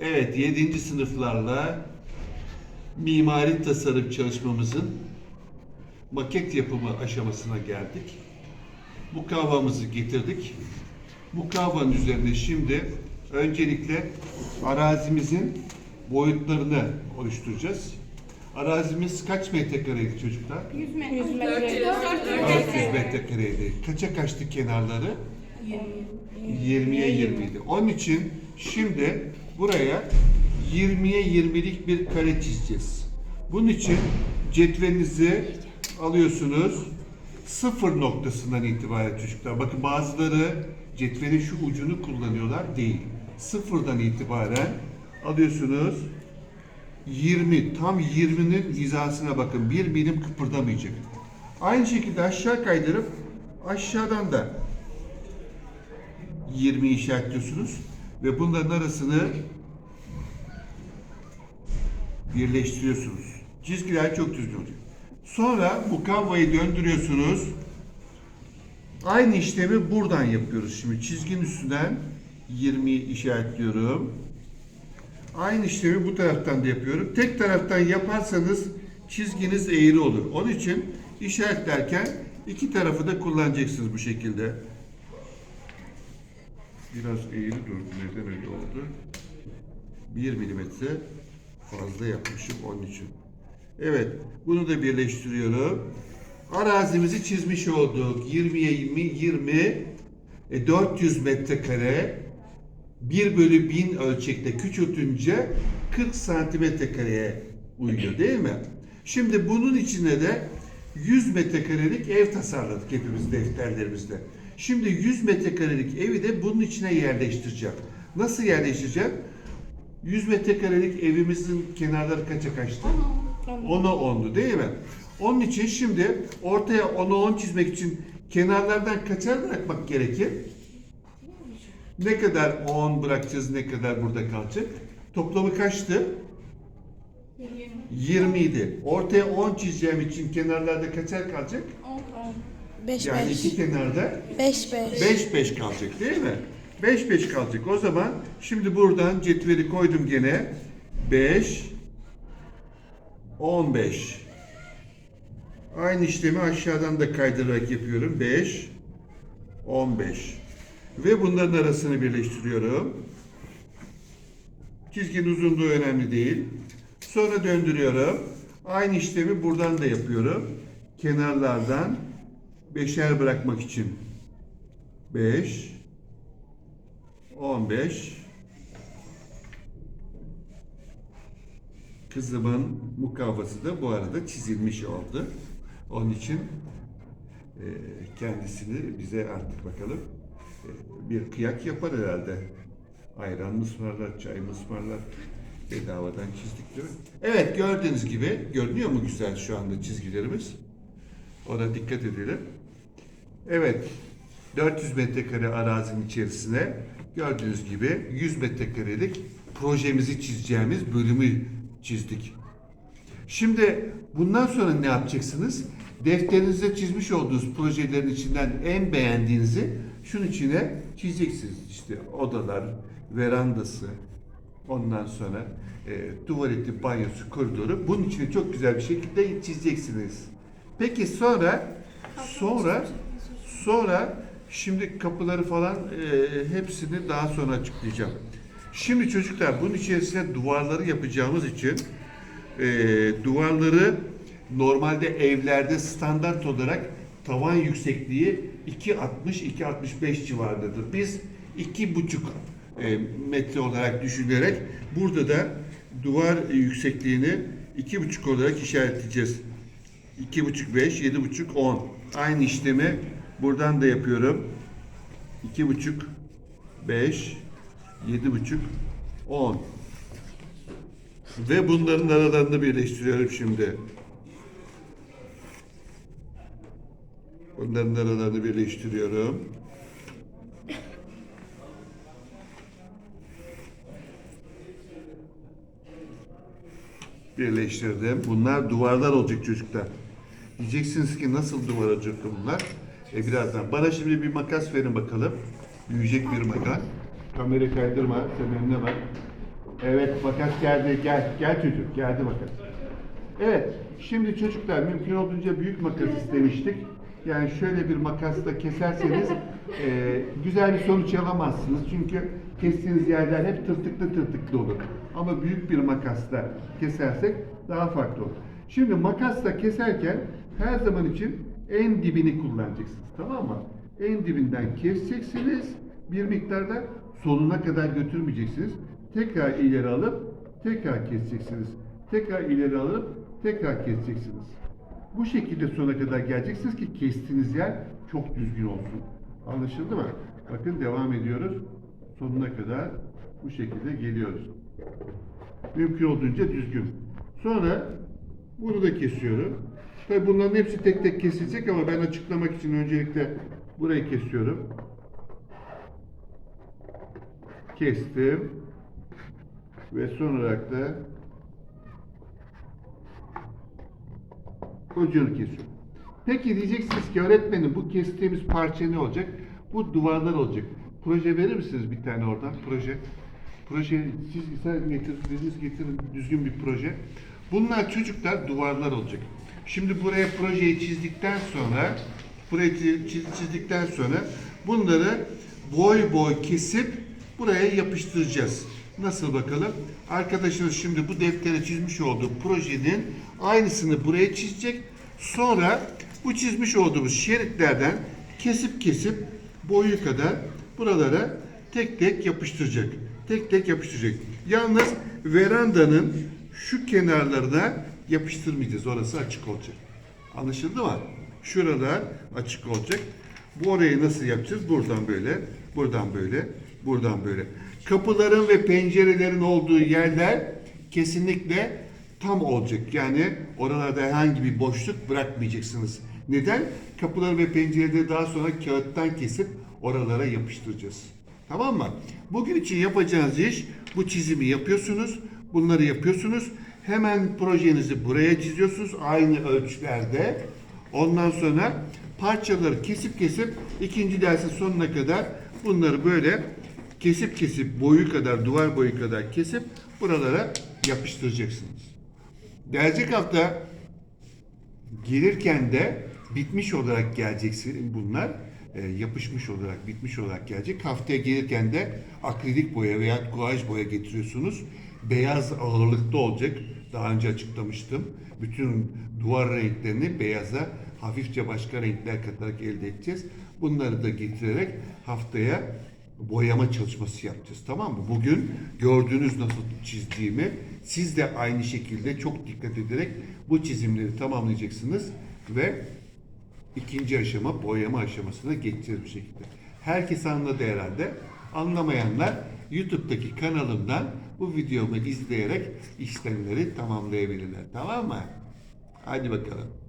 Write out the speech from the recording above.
Evet, 7. sınıflarla mimari tasarım çalışmamızın maket yapımı aşamasına geldik. Mukavvamızı getirdik. Mukavvanın üzerine şimdi öncelikle arazimizin boyutlarını oluşturacağız. Arazimiz kaç metrekareydi çocuklar? 100 metre. 100 400 metrekareydi. Kaça kaçtı kenarları? 20'ye 20 idi. Onun için şimdi buraya 20'ye 20'lik bir kare çizeceğiz. Bunun için cetvelinizi alıyorsunuz. Sıfır noktasından itibaren çocuklar. Bakın bazıları cetvelin şu ucunu kullanıyorlar. Değil. Sıfırdan itibaren alıyorsunuz. 20, tam 20'nin hizasına bakın. Bir milim kıpırdamayacak. Aynı şekilde aşağı kaydırıp aşağıdan da 20 işaretliyorsunuz ve bunların arasını birleştiriyorsunuz. Çizgiler çok düzgün olacak. Sonra bu kavayı döndürüyorsunuz. Aynı işlemi buradan yapıyoruz. Şimdi çizginin üstünden 20 işaretliyorum. Aynı işlemi bu taraftan da yapıyorum. Tek taraftan yaparsanız çizginiz eğri olur. Onun için işaretlerken iki tarafı da kullanacaksınız bu şekilde. Biraz eğri durdu. Neden öyle oldu? 1 milimetre fazla yapmışım onun için. Evet, bunu da birleştiriyorum. Arazimizi çizmiş olduk. 20'ye 20, 20, e, 400 metrekare 1 bölü 1000 ölçekte küçültünce 40 santimetre kareye uyuyor değil mi? Şimdi bunun içine de 100 metrekarelik ev tasarladık hepimiz defterlerimizde. Şimdi 100 metrekarelik evi de bunun içine yerleştireceğim. Nasıl yerleştireceğim? 100 metrekarelik evimizin kenarları kaça kaçtı? 10'a 10'du değil mi? Onun için şimdi ortaya 10'a 10 çizmek için kenarlardan kaçar bırakmak gerekir? Ne kadar 10 bırakacağız, ne kadar burada kalacak? Toplamı kaçtı? 20 idi. Ortaya 10 çizeceğim için kenarlarda kaçar kalacak? 5 Yani iki kenarda 5 5. 5 5 kalacak değil mi? 5 5 kalacak. O zaman şimdi buradan cetveli koydum gene. 5 15 Aynı işlemi aşağıdan da kaydırarak yapıyorum. 5 15 ve bunların arasını birleştiriyorum. Çizginin uzunluğu önemli değil. Sonra döndürüyorum. Aynı işlemi buradan da yapıyorum. Kenarlardan beşer bırakmak için 5 15 Kızımın mukavvası da bu arada çizilmiş oldu. Onun için e, kendisini bize artık bakalım e, bir kıyak yapar herhalde. Ayran ısmarlar, çay ısmarlar? Bedavadan çizdik değil mi? Evet gördüğünüz gibi görünüyor mu güzel şu anda çizgilerimiz? Ona dikkat edelim. Evet 400 metrekare arazinin içerisine gördüğünüz gibi 100 metrekarelik projemizi çizeceğimiz bölümü çizdik. Şimdi bundan sonra ne yapacaksınız? Defterinizde çizmiş olduğunuz projelerin içinden en beğendiğinizi şunun içine çizeceksiniz. İşte odalar, verandası, ondan sonra e, tuvaleti, banyosu, koridoru. Bunun içine çok güzel bir şekilde çizeceksiniz. Peki sonra sonra sonra şimdi kapıları falan e, hepsini daha sonra açıklayacağım. Şimdi çocuklar bunun içerisine duvarları yapacağımız için e, duvarları normalde evlerde standart olarak tavan yüksekliği 2.60-2.65 civarındadır. Biz 2.5 e, metre olarak düşünerek burada da duvar yüksekliğini 2.5 olarak işaretleyeceğiz. 2.5 5, 7.5 10. Aynı işlemi buradan da yapıyorum. 2.5 5, 7.5 10. Ve bunların aralarını birleştiriyorum şimdi. Bunların aralarını birleştiriyorum. Birleştirdim. Bunlar duvarlar olacak çocuklar. Diyeceksiniz ki nasıl duvar olacak bunlar? E birazdan. Bana şimdi bir makas verin bakalım. Büyüyecek bir makas. Kamerayı kaydırma. Sen önüne bak. Evet makas geldi. Gel. Gel çocuk. Geldi makas. Evet. Şimdi çocuklar mümkün olduğunca büyük makas istemiştik. Yani şöyle bir makasla keserseniz e, güzel bir sonuç alamazsınız. Çünkü kestiğiniz yerler hep tırtıklı tırtıklı olur. Ama büyük bir makasla kesersek daha farklı olur. Şimdi makasla keserken her zaman için en dibini kullanacaksınız. Tamam mı? En dibinden keseceksiniz. Bir miktarda sonuna kadar götürmeyeceksiniz. Tekrar ileri alıp tekrar keseceksiniz. Tekrar ileri alıp tekrar keseceksiniz. Bu şekilde sona kadar geleceksiniz ki kestiğiniz yer çok düzgün olsun. Anlaşıldı mı? Bakın devam ediyoruz. Sonuna kadar bu şekilde geliyoruz. Mümkün olduğunca düzgün. Sonra bunu da kesiyorum. Tabi bunların hepsi tek tek kesilecek ama ben açıklamak için öncelikle burayı kesiyorum. Kestim. Ve son olarak da ucunu kesiyorum. Peki diyeceksiniz ki öğretmenim bu kestiğimiz parça ne olacak? Bu duvarlar olacak. Proje verir misiniz bir tane oradan? Proje. Proje siz sen getir, biriniz getirin düzgün bir proje. Bunlar çocuklar duvarlar olacak. Şimdi buraya projeyi çizdikten sonra burayı çiz- çizdikten sonra bunları boy boy kesip buraya yapıştıracağız. Nasıl bakalım? Arkadaşınız şimdi bu deftere çizmiş olduğu projenin aynısını buraya çizecek. Sonra bu çizmiş olduğumuz şeritlerden kesip kesip boyu kadar buralara tek tek yapıştıracak. Tek tek yapıştıracak. Yalnız verandanın şu kenarlarına yapıştırmayacağız. Orası açık olacak. Anlaşıldı mı? Şuralar açık olacak. Bu orayı nasıl yapacağız? Buradan böyle, buradan böyle, buradan böyle. Kapıların ve pencerelerin olduğu yerler kesinlikle tam olacak. Yani oralarda herhangi bir boşluk bırakmayacaksınız. Neden? Kapıları ve pencereleri daha sonra kağıttan kesip oralara yapıştıracağız. Tamam mı? Bugün için yapacağınız iş bu çizimi yapıyorsunuz. Bunları yapıyorsunuz. Hemen projenizi buraya çiziyorsunuz aynı ölçülerde. Ondan sonra parçaları kesip kesip ikinci dersin sonuna kadar bunları böyle kesip kesip boyu kadar duvar boyu kadar kesip buralara yapıştıracaksınız. Gelecek hafta gelirken de bitmiş olarak geleceksin bunlar. e, yapışmış olarak, bitmiş olarak gelecek. Haftaya gelirken de akrilik boya veya guaj boya getiriyorsunuz. Beyaz ağırlıkta olacak. Daha önce açıklamıştım. Bütün duvar renklerini beyaza hafifçe başka renkler katarak elde edeceğiz. Bunları da getirerek haftaya boyama çalışması yapacağız. Tamam mı? Bugün gördüğünüz nasıl çizdiğimi siz de aynı şekilde çok dikkat ederek bu çizimleri tamamlayacaksınız ve ikinci aşama boyama aşamasına geçeceğiz bu şekilde. Herkes anladı herhalde. Anlamayanlar YouTube'daki kanalımdan bu videomu izleyerek işlemleri tamamlayabilirler. Tamam mı? Hadi bakalım.